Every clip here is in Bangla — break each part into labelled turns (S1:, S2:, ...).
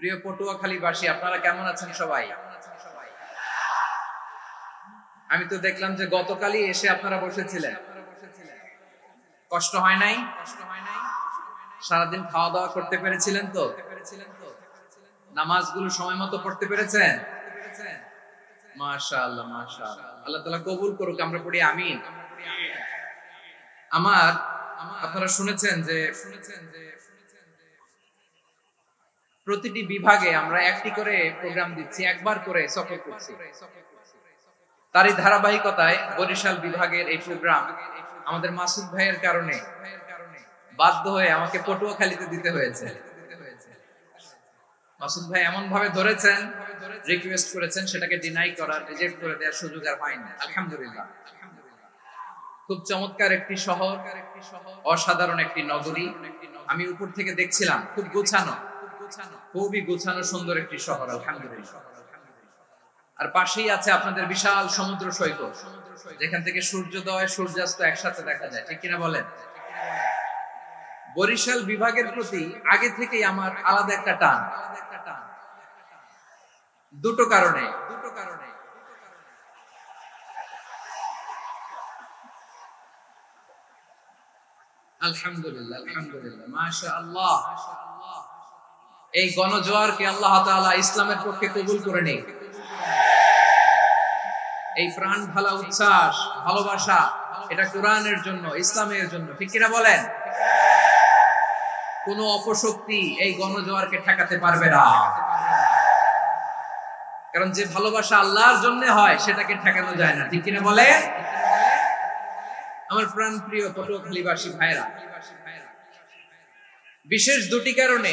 S1: প্রিয় পটুয়াখালীবাসী আপনারা কেমন আছেন সবাই? আমি তো দেখলাম যে গতকালই এসে আপনারা বসেছিলেন। কষ্ট হয় নাই? সারাদিন খাওয়া দাওয়া করতে পেরেছিলেন তো? নামাজগুলো সময় মতো পড়তে পেরেছেন? মাশা আল্লাহ মাশা আল্লাহ তালা কবুল করুক, আমরা পড়ি আমিন। আমার, আপনারা শুনেছেন যে শুনেছেন যে প্রতিটি বিভাগে আমরা একটি করে প্রোগ্রাম দিচ্ছি, একবার করে সফর করছি। তারই ধারাবাহিকতায় বরিশাল বিভাগের এই প্রোগ্রাম আমাদের মাসুদ ভাইয়ের কারণে বাধ্য হয়ে আমাকে পটুয়াখালীতে দিতে হয়েছে। মাসুদ ভাই এমন ভাবে ধরেছেন রিকোয়েস্ট করেছেন, সেটাকে ডিনাই করার রিজেক্ট করে দেওয়ার সুযোগ আর হয়নি। আলহামদুলিল্লাহ। খুব চমৎকার একটি শহর, অসাধারণ একটি নগরী। আমি উপর থেকে দেখছিলাম, খুব গোছানো। খুবই গোছানো সুন্দর একটি শহর, আলহামদুলিল্লাহ। আর পাশেই আছে আপনাদের বিশাল সমুদ্র সৈকত, যেখান থেকে সূর্যোদয়, সূর্যাস্ত একসাথে দেখা যায়, ঠিক কিনা বলেন? বরিশাল বিভাগের প্রতি আগে থেকেই আমার আলাদা একটা টান। দুটো কারণে। দুটো কারণে আলহামদুলিল্লাহ আলহামদুলিল্লাহ মাশা আল্লাহ এই গণজোয়ারকে আল্লাহ তাআলা ইসলামের পক্ষে কবুল করে নেই? এই প্রাণ ভালা উচ্ছ্বাস, ভালোবাসা, এটা কোরআনের জন্য, ইসলামের জন্য, ঠিক কিনা বলেন? কোন অপশক্তি এই গণজোয়ারকে ঠেকাতে পারবে না। কারণ যে ভালোবাসা আল্লাহর জন্য হয়, সেটাকে ঠেকানো যায় না, ঠিক কিনা বলে আমার প্রাণ প্রিয় পটুয়াখালীবাসী ভাইরা বিশেষ দুটি কারণে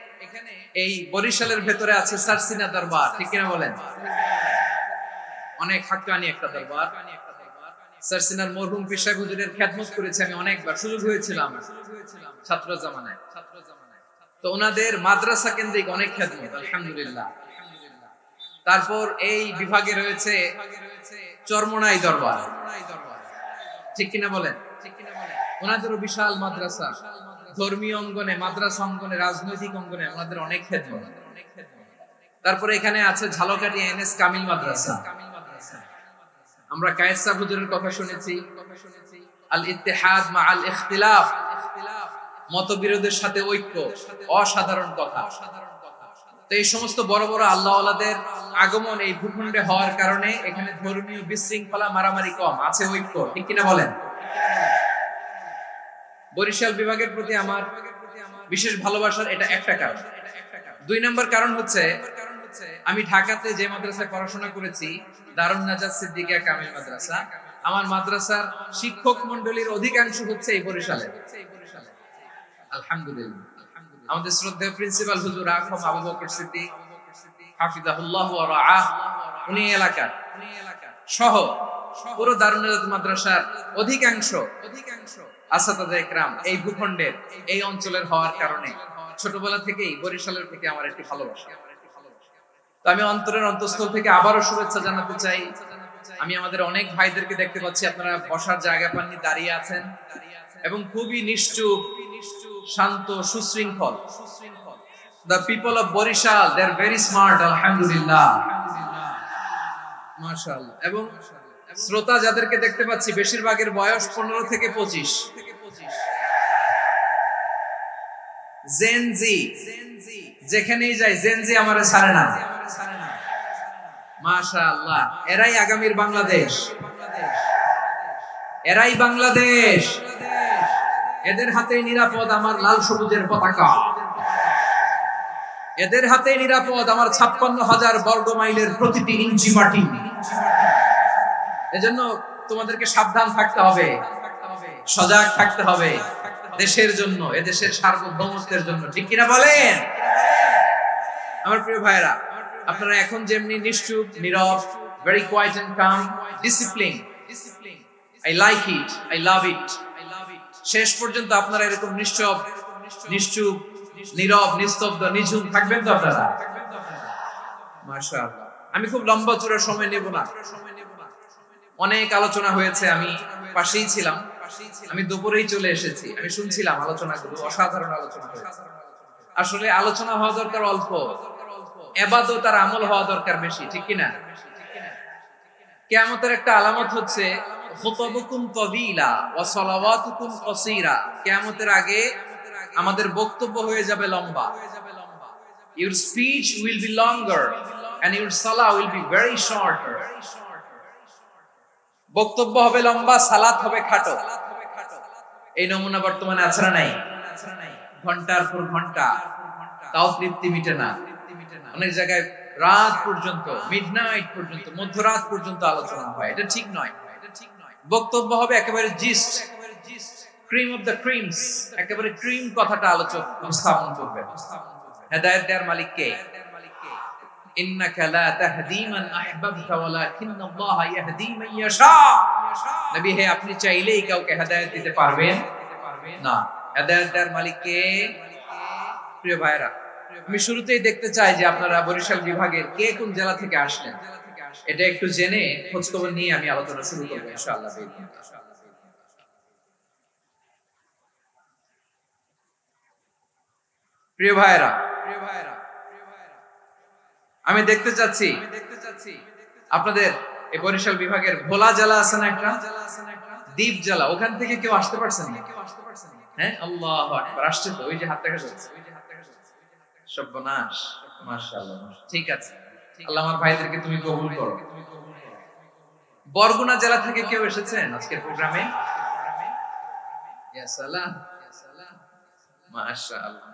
S1: এই বরিশালের ভেতরে আছে সারসিনা দরবার, ঠিক কিনা বলেন? অনেক হাক্কানি একটা দরবার। সারসিনার মরহুম পেশা হুজুরের খ্যাতমত করেছে, আমি অনেকবার, সুযোগ হয়েছিলাম ছাত্র জামানায়। তো ওনাদের মাদ্রাসা কেন্দ্রিক অনেক খ্যাতমত আলহামদুলিল্লাহ। তারপর এই বিভাগে রয়েছে চরমনাই দরবার। ঠিক কিনা বলেন? ওনাদেরও বিশাল মাদ্রাসা। ধর্মীয় অঙ্গনে, মাদ্রাসা অঙ্গনে, রাজনৈতিক অঙ্গনে ওনাদের অনেক খেদমত তারপরে এখানে আছে ঝালকাটি এনএস কামিল মাদ্রাসা। আমরা কায়েসা হুজুরের কথা শুনেছি। আল ইত্তেহাদ মা আল ইখতিলাফ, মতবিরোধের সাথে ঐক্য, অসাধারণ কথা। তো এই সমস্ত বড় বড় আল্লাহওয়ালাদের আগমন এই ভূখণ্ডে হওয়ার কারণে এখানে ধর্মীয় বিশৃঙ্খলা মারামারি কম, আছে ঐক্য, ঠিক কিনা বলেন? বরিশাল বিভাগের প্রতি আমার বিশেষ ভালোবাসার এটা একটা কারণ। দুই নম্বর কারণ হচ্ছে, আমি ঢাকাতে যে মাদ্রাসায় পড়াশোনা করেছি, দারুণ নাজাদ সিদ্দিকিয়া কামিল মাদ্রাসা, আমার মাদ্রাসার শিক্ষক মন্ডলীর অধিকাংশ হচ্ছে এই বরিশালে। আলহামদুলিল্লাহ। আমাদের শ্রদ্ধেয় প্রিন্সিপাল হুজুর আখম আবু বকর সিদ্দিক, হাফিজাহুল্লাহ রাআহ উনি এলাকার। সহ পুরো দারুণ মাদ্রাসার অধিকাংশ অধিকাংশ আসাদাদা একরাম, এই ভূখণ্ডের, এই অঞ্চলের হওয়ার কারণে ছোটবেলা থেকেই বরিশালের থেকে আমার একটি ভালোবাসা। তো আমি অন্তরের অন্তঃস্থল থেকে আবারও শুভেচ্ছা জানাতে চাই। আমি আমাদের অনেক ভাইদেরকে দেখতে পাচ্ছি, আপনারা বসার জায়গা পাননি, দাঁড়িয়ে আছেন। এবং খুবই নিশ্চুপ, শান্ত, সুশৃঙ্খল। The people of Barisal they are very smart আলহামদুলিল্লাহ। মাশাআল্লাহ। এবং শ্রোতা যাদেরকে দেখতে পাচ্ছি, বেশিরভাগের বয়স পনেরো থেকে পঁচিশ। জেনজি যেখানেই যাই জেনজি আমার ছাড়ে না। মাশা আল্লাহ এরাই আগামীর বাংলাদেশ। এরাই বাংলাদেশ। এদের হাতে নিরাপদ আমার লাল সবুজের পতাকা। এদের হাতে নিরাপদ আমার ছাপ্পান্ন হাজার বর্গ মাইলের প্রতিটি ইঞ্চি মাটি। এজন্য তোমাদেরকে সাবধান থাকতে হবে। সজাগ থাকতে হবে দেশের জন্য, এদেশের সার্বভৌমত্বের জন্য। ঠিক কিনা বলেন? আমার প্রিয় ভাইরা আপনারা এখন যেমনি নিশ্চুপ, নীরব very quiet and calm discipline I like it I love it শেষ পর্যন্ত আপনারা এরকম নিশ্চব, নিশ্চুপ, নীরব, নিস্তব্ধ, নিঝুম থাকবেন তো আপনারা? মাশাআল্লাহ। আমি খুব লম্বা চূড়া সময় নেব না। অনেক আলোচনা হয়েছে, আমি পাশেই ছিলাম। আমি দুপুরেই চলে এসেছি। আমি শুনছিলাম আলোচনাগুলো, অসাধারণ আলোচনা আসলে আলোচনা হওয়া দরকার অল্প। এবাদত আর আমল হওয়া দরকার বেশি, ঠিক কিনা? কেয়ামতের একটা আলামত হচ্ছে কেয়ামতের আগে আমাদের বক্তব্য হয়ে যাবে লম্বা। Your speech will be longer and your salah will be very shorter. বক্তব্য হবে লম্বা, সালাত হবে খাটো। এই নমুনা বর্তমানে আছে না নাই? ঘণ্টার পর ঘণ্টা। তাও তৃপ্তি মিটে না। অনেক জায়গায় রাত পর্যন্ত মিডনাইট পর্যন্ত, মধ্যরাত পর্যন্ত আলোচনা হয়। এটা ঠিক নয়। বক্তব্য হবে একেবারে gist cream of the creams একেবারে ক্রিম কথাটা আলোচক উপস্থাপন করবে হেদায়েত দেওয়ার মালিক কে আপনি চাইলেই কাউকে দিতে পারবেন না। প্রিয় ভাইরা আমি শুরুতেই দেখতে চাই যে আপনারা বরিশাল বিভাগের কে কোন জেলা থেকে আসলেন। এটা একটু জেনে খোঁজ খবর নিয়ে আমি আলোচনা শুরু করব ইনশাআল্লাহ। প্রিয় ভাইরা প্রিয় ভাইরা আমি দেখতে চাচ্ছি আপনাদের এই বরিশাল বিভাগের ভোলা জেলা আছে না একটা? দ্বীপ জেলা। ওখান থেকে কেউ আসতে পারছেন হ্যাঁ? আল্লাহ আকবার। আসছে তো? ওই যে হাত দেখা যাচ্ছে। সর্বনাশ। মাশাআল্লাহ। ঠিক আছে। আল্লাহ আমার ভাইদেরকে তুমি কবুল করো। বরগুনা জেলা থেকে কেউ এসেছেন আজকের প্রোগ্রামে? মাশাআল্লাহ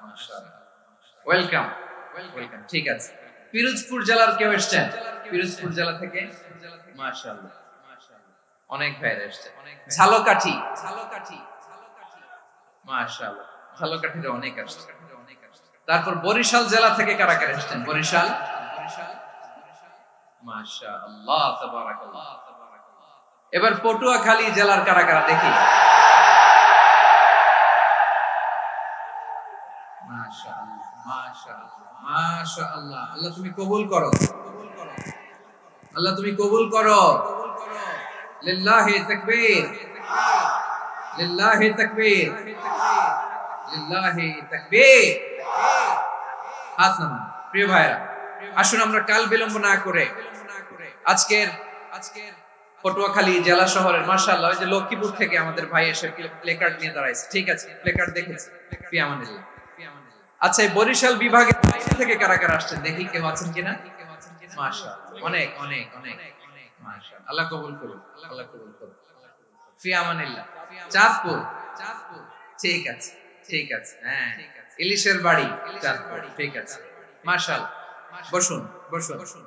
S1: মাশাআল্লাহ। ওয়েলকাম ওয়েলকাম ঠিক আছে। পিরোজপুর জেলার কেউ এসেছেন? পিরোজপুর জেলা থেকে? মাশাআল্লাহ। অনেক ভাইরা এসেছে। ঝালকাঠি। ঝালকাঠি মাশাআল্লাহ। ঝালকাঠির অনেক আসছে। তারপর বরিশাল জেলা থেকে কারা কারা এসেছেন? বরিশাল? মাশাআল্লাহ, তাবারাকাল্লাহ। এবার পটুয়াখালী জেলার কারা কারা দেখি? মাশাআল্লাহ। মাশাআল্লাহ আল্লাহ তুমি কবুল করো। আল্লাহ তুমি কবুল করো। লিল্লাহি তাকবীর। লিল্লাহি তাকবীর। লিল্লাহি তাকবীর। হাত প্রিয় ভাইরা আসুন আমরা কাল বিলম্ব না করে আজকের আজকের পটুয়াখালী জেলা শহরের, মাশাআল্লাহ, ওই যে লক্ষ্মীপুর থেকে আমাদের ভাই এসে প্লেকার্ড নিয়ে দাঁড়াইছে। ঠিক আছে প্লেকার্ড দেখেছি। পিয়ামানিল্লাহ আচ্ছা বরিশাল বিভাগের বাইরে থেকে কারা কারা আসছেন? দেখি কেউ আছেন কিনা? অনেক অনেক অনেক আল্লাহ কবুল করুন আল্লাহ কবুল করুন ফি আমানিল্লাহ। চাঁদপুর চাঁদপুর। ঠিক আছে ঠিক আছে হ্যাঁ। ইলিশের বাড়ি, চাঁদপুর। ঠিক আছে। মাশাআল্লাহ। বসুন বসুন।